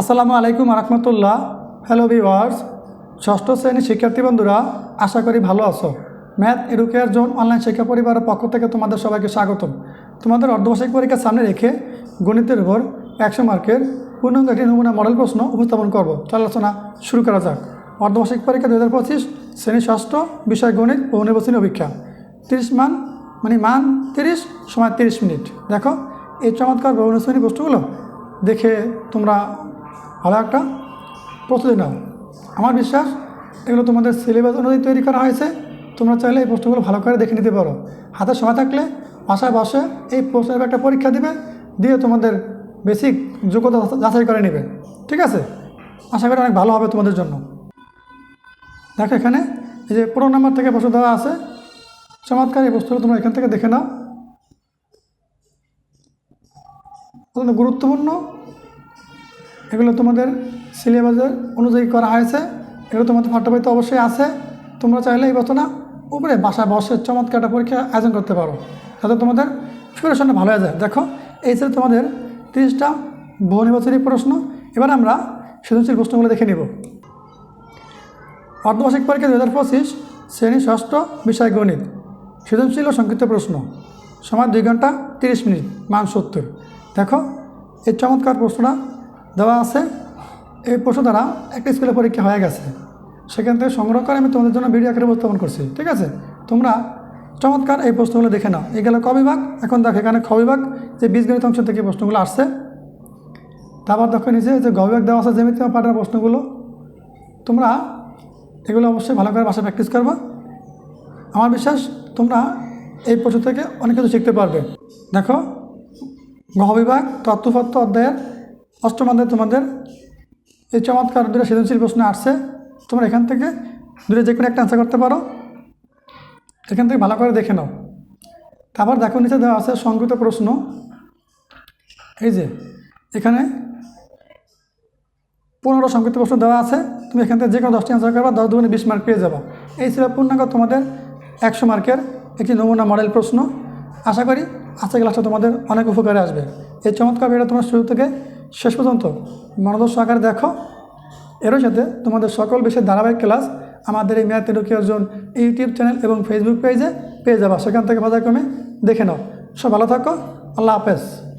আসসালামু আলাইকুম রহমতুল্লাহ hello viewers ষষ্ঠ শ্রেণির শিক্ষার্থী বন্ধুরা, আশা করি ভালো আছো। ম্যাথ এডুকেয়ার জোন অনলাইন শিক্ষা পরিবারের পক্ষ থেকে তোমাদের সবাইকে স্বাগতম। তোমাদের অর্ধবার্ষিক পরীক্ষার সামনে রেখে গণিতের উপর একশো মার্কের পূর্ণাঙ্গ একটি নমুনা মডেল প্রশ্ন উপস্থাপন করব। চল আলোচনা শুরু করা যাক। অর্ধবার্ষিক পরীক্ষা দু হাজার পঁচিশ, শ্রেণি ষষ্ঠ, বিষয় গণিত ও নির্বাচনী অভিক্ষা। তিরিশ মান মানে মান তিরিশ সময় তিরিশ মিনিট। দেখো, এই চমৎকার বহু শ্রেণি বস্তুগুলো দেখে তোমরা ভালো একটা প্রস্তুতি নাও। আমার বিশ্বাস, এগুলো তোমাদের সিলেবাস অনুযায়ী তৈরি করা হয়েছে। তোমরা চাইলে এই প্রশ্নগুলো ভালো করে দেখে নিতে পারো। হাতে সময় থাকলে বাসায় বসে এই প্রশ্নের একটা পরীক্ষা দিবে, দিয়ে তোমাদের বেসিক যোগ্যতা যাচাই করে নেবে। ঠিক আছে? আশা করি অনেক ভালো হবে তোমাদের জন্য। দেখো এখানে, এই যে পনেরো নাম্বার থেকে প্রশ্ন দেওয়া আছে। চমৎকার, এই বস্তুগুলো তোমরা এখান থেকে দেখে নাও। অত্যন্ত গুরুত্বপূর্ণ। এগুলো তোমাদের সিলেবাসের অনুযায়ী করা হয়েছে। এগুলো তোমাদের পাঠ্যবইতে অবশ্যই আছে। তোমরা চাইলে এই বছর না উপরে বাসায় বসে চমৎকার একটা পরীক্ষা আয়োজন করতে পারো। যাতে তোমাদের প্রিপারেশনটা ভালো হয়ে যায়। দেখো, এই ছিল তোমাদের তিরিশটা বহু নির্বাচনী প্রশ্ন। এবার আমরা সৃজনশীল প্রশ্নগুলো দেখে নিব। অর্ধবার্ষিক পরীক্ষা দু হাজার পঁচিশ, শ্রেণি ষষ্ঠ, বিষয় গণিত। সৃজনশীল ও সংক্ষিপ্ত প্রশ্ন। সময় দুই ঘণ্টা তিরিশ মিনিট, মান সত্তর। দেখো, এই চমৎকার প্রশ্নটা দেওয়া আছে। এই প্রশ্ন দ্বারা একটা স্কুলে পরীক্ষা হয়ে গেছে। সেখান থেকে সংগ্রহ করে আমি তোমাদের জন্য ভিডিও আকারে উপস্থাপন করছি, ঠিক আছে? তোমরা চমৎকার এই প্রশ্নগুলো দেখে নাও। এই গেল ক বিভাগ, এখন দেখো এখানে খ বিভাগ, যে বীজগণিত অংশ থেকে প্রশ্নগুলো আসছে। তারপর দেখো নিচে যে গ বিভাগ দেওয়া আছে জ্যামিতি পাঠার প্রশ্নগুলো, তোমরা এগুলো অবশ্যই ভালো করে বাসায় প্র্যাকটিস করবা। আমার বিশ্বাস তোমরা এই প্রশ্ন থেকে অনেক কিছু শিখতে পারবে। দেখো গহ বিভাগ তত্ত্বপত্র অধ্যায়ের অষ্টম অধ্যায়ে তোমাদের এই চমৎকার দুটো সৃজনশীল প্রশ্ন আসছে। তোমরা এখান থেকে দূরে যে কোনো একটা অ্যান্সার করতে পারো। এখান থেকে ভালো করে দেখে নাও। তারপর দেখো, নিচে দেওয়া আছে সংকৃত প্রশ্ন। এই যে, এখানে পনেরো সংক্ষিপ্ত প্রশ্ন দেওয়া আছে। তুমি এখান থেকে যে কোনো দশটি অ্যান্সার করবা, দশ দুগুণে বিশ মার্ক পেয়ে যাবা। এই ছিল পূর্ণাঙ্গ তোমাদের একশো মার্কের একটি নমুনা মডেল প্রশ্ন। আশা করি আজকে ক্লাসটা তোমাদের অনেক উপকারে আসবে। এই চমৎকার ভিডিও তোমার শুরু থেকে শেষ পর্যন্ত মনোদর্শ সহকারে দেখো। এরও সাথে তোমাদের সকল বেশি ধারাবাহিক ক্লাস আমাদের এই মেয়াদ এডুকেয়ার জোন ইউটিউব চ্যানেল এবং ফেসবুক পেজে পেয়ে যাবা। সেখান থেকে পর্যায়ক্রমে দেখে নাও। সব ভালো থাকো। আল্লাহ হাফেজ।